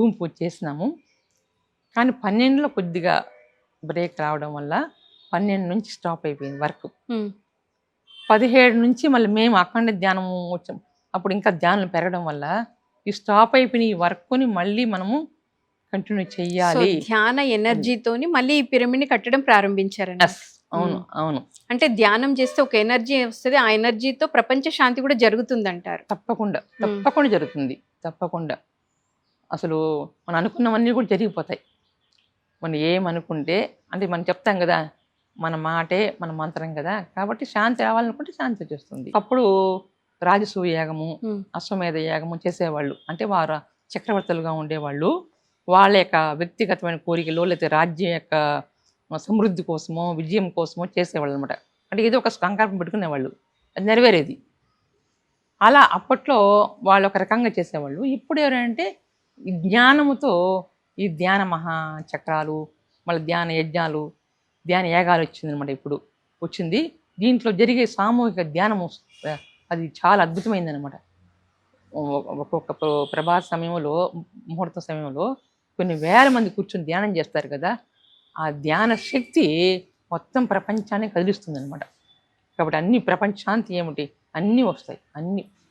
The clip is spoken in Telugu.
భూమి పూజ చేసినాము. కానీ పన్నెండులో కొద్దిగా బ్రేక్ రావడం వల్ల పన్నెండు నుంచి స్టాప్ అయిపోయింది వర్క్. పదిహేడు నుంచి మళ్ళీ మేము అఖండ ధ్యానం వచ్చాం. అప్పుడు ఇంకా ధ్యానం పెరగడం వల్ల ఈ స్టాప్ అయిపోయిన ఈ వర్క్ని మళ్ళీ మనము కంటిన్యూ సో చెయ్యాలి ధ్యాన ఎనర్జీతోని మళ్ళీ ఈ పిరమిడ్ కట్టడం ప్రారంభించారండి అవును. అవును. అంటే ధ్యానం చేస్తే ఒక ఎనర్జీ వస్తుంది ఆ ఎనర్జీతో ప్రపంచ శాంతి కూడా జరుగుతుంది అంటారు తప్పకుండా. తప్పకుండా జరుగుతుంది తప్పకుండా. అసలు మనం అనుకున్నవన్నీ కూడా జరిగిపోతాయి. మనం ఏమనుకుంటే అంటే మనం చెప్తాం కదా మన మాటే మన మంత్రం కదా కాబట్టి శాంతి రావాలనుకుంటే శాంతి వచ్చేస్తుంది. అప్పుడు రాజసూయ యాగము. అశ్వమేధ యాగము చేసేవాళ్ళు. అంటే వారు చక్రవర్తులుగా ఉండేవాళ్ళు. వాళ్ళ యొక్క వ్యక్తిగతమైన కోరికలు లేకపోతే రాజ్యం యొక్క సమృద్ధి కోసమో విజయం కోసమో చేసేవాళ్ళు అనమాట అంటే ఏదో ఒక సంకల్పం పెట్టుకునేవాళ్ళు. అది నెరవేరేది. అలా అప్పట్లో వాళ్ళు ఒక రకంగా చేసేవాళ్ళు. ఇప్పుడు ఎవరంటే ఈ జ్ఞానముతో ఈ ధ్యాన మహా చక్రాలు మళ్ళీ ధ్యాన యజ్ఞాలు ధ్యాన యాగాలు వచ్చింది అనమాట ఇప్పుడు. వచ్చింది. దీంట్లో జరిగే సామూహిక ధ్యానము అది చాలా అద్భుతమైంది అనమాట ఒక్కొక్క ప్రభాత సమయంలో ముహూర్త సమయంలో కొన్ని వేల మంది కూర్చొని ధ్యానం చేస్తారు కదా ఆ ధ్యాన శక్తి మొత్తం ప్రపంచాన్ని కదిలిస్తుంది అనమాట కాబట్టి అన్ని ప్రపంచాంతి ఏమిటి? అన్నీ వస్తాయి. అన్నీ.